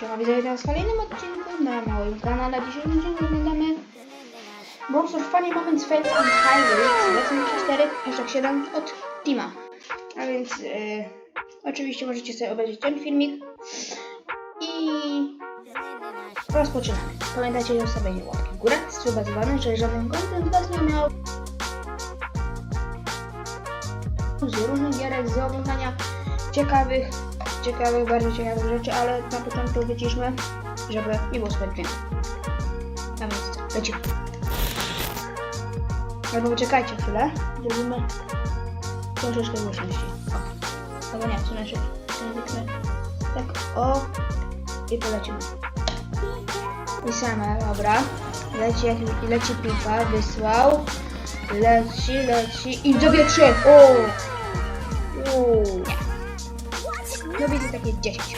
Siema, widzę was w kolejnym odcinku na moim kanale. Dzisiaj będziemy oglądamy Box of Funny Moments Fails on Highway z 4 hashtag 7 od Tima. A więc e, oczywiście możecie sobie obejrzeć ten filmik i rozpoczynamy. Pamiętajcie o zostawieniu łapki w górę, suba dzwony, żeby żaden content was nie miał z różnych gierek, z oglądania ciekawych, ciekawych, bardzo ciekawych rzeczy, ale na początku wyciszmy, żeby nie było zbyt dźwięku. Więc co, lecimy. Albo poczekajcie chwilę, zrobimy troszeczkę głośności. O, albo nie, w sumie szybciej. Tak, o, i polecimy. I same, dobra. Leci, leci pipa, wysłał. Leci, leci i do trzech. O! Takie 10.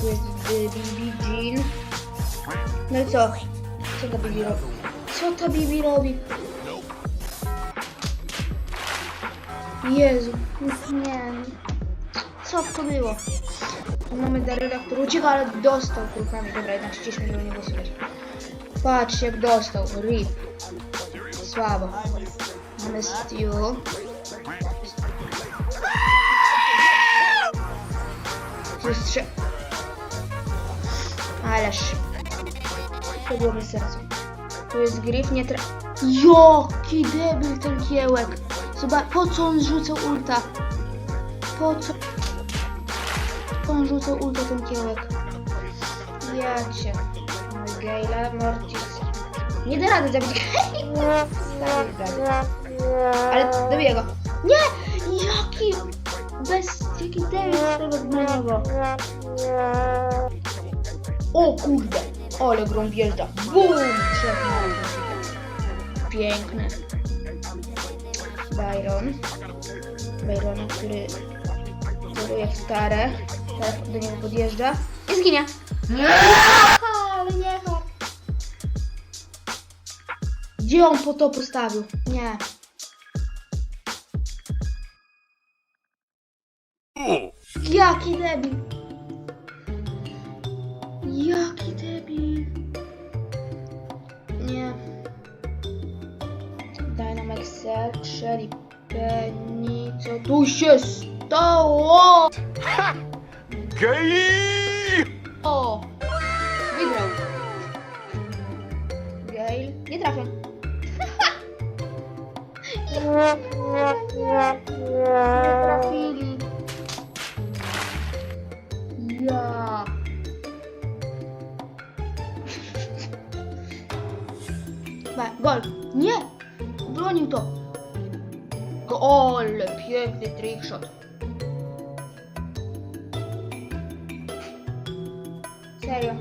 Tu jest y, BB Jean. No i co? Co ta BB robi? Co ta BB robi? Jezu, nie. Co to było? Tu mamy Daryla, który ucieka, ale dostał kulkami. Dobra, jednak ściśle, żeby nie było słychać. Patrz jak dostał. Rip. Słabo. Mamy Stu. Trzy. Ależ. To było bez sensu. Tu jest Griff, nie tra... Jaki debil ten kiełek. Zobacz, po co on rzucał ulta? Po co? Po on rzucał ulta ten kiełek? Ja cię. Gale'a, Mortis. Nie da rady zabić Dawid. Ale dobiję go. Nie! Jaki... Bez... Jaki debil z tego. O kurde! Ale grą wjeżdża. Bum! Piękny. Byron. Byron, który celuje w stare. Teraz do niego podjeżdża. I zginie. Ale nie. Gdzie on po to postawił? Nie. Jaki debil. Jaki debil. Nie. Dynamax Cell, Shelly Penny, co tu się stało? Gej! O! Wygrał. Gale. Nie trafię. Nie trafili. Gol. Nie! Bronił to. Gol! Piękny trickshot. Serio.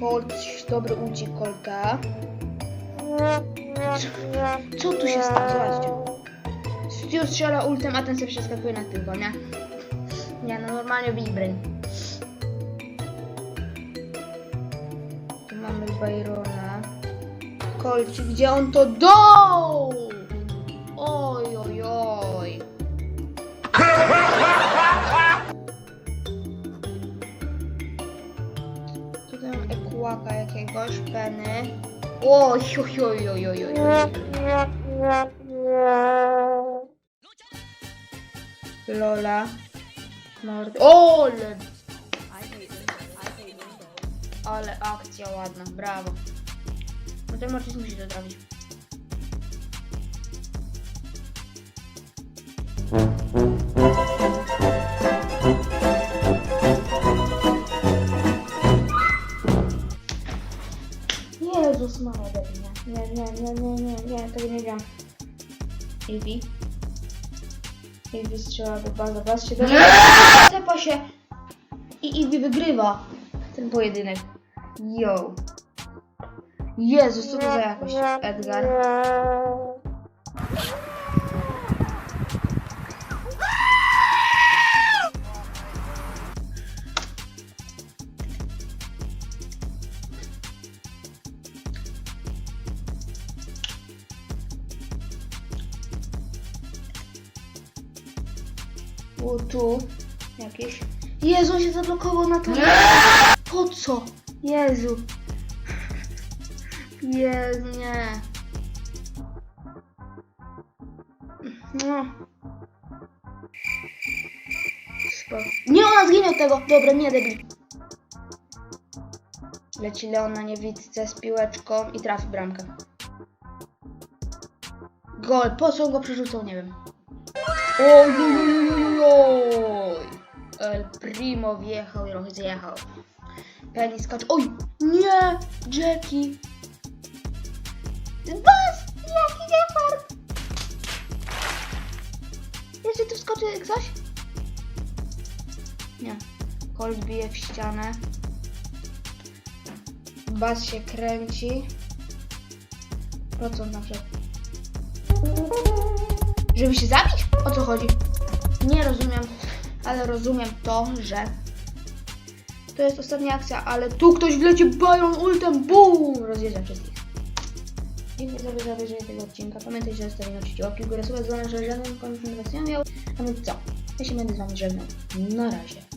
Colt, dobry uciek Colta. Co tu się stało? Zobaczcie. Stu strzela ultem, a ten sobie przeskakuje na tyłko, nie? Nie, no normalnie brain. Tu mamy Byrona. Kolci, gdzie on to dał? Oj, oj, oj. Tutaj mam ekłaka jakiegoś, peny. Oj, oj, oj, oj, oj, oj. Lola. Mord. Ole! Ale akcja ładna, brawo. No ten Mortis musi to zrobić. Jezus Maria, nie, nie, nie, nie, nie, nie, tego nie wiem. Eevee. Eevee strzela do baza, patrzcie, do Cepa się i Eevee wygrywa ten pojedynek. Yo. Jezus, co to za jakość, Edgar. O, tu jakieś. Jezu, on się zablokował na to. Po co? Jezu. Jezu, nie. No. Nie, ona zginie od tego. Dobra, nie debil. Leci Leon na niewidce z piłeczką i trafi bramkę. Gol. Po co go przerzucał? Nie wiem. Oj, El Primo wjechał i trochę zjechał. Penny skacz. Oj, nie! Jackie. Bas! Jaki gepard! Jeszcze tu wskoczy coś? Nie. Colt bije w ścianę. Bas się kręci. Co na przykład? Żeby się zabić? O co chodzi? Nie rozumiem, ale rozumiem to, że to jest ostatnia akcja, ale tu ktoś wleci Byron ultem, BUM! Rozjeżdża wszystkich. Dziękuję za obejrzenie tego odcinka. Pamiętajcie, że zostawienie oczywiście łapki w górę, suba, dzwonek, że żaden was nie miał. A więc co? Ja się będę z wami żegnał. Na razie.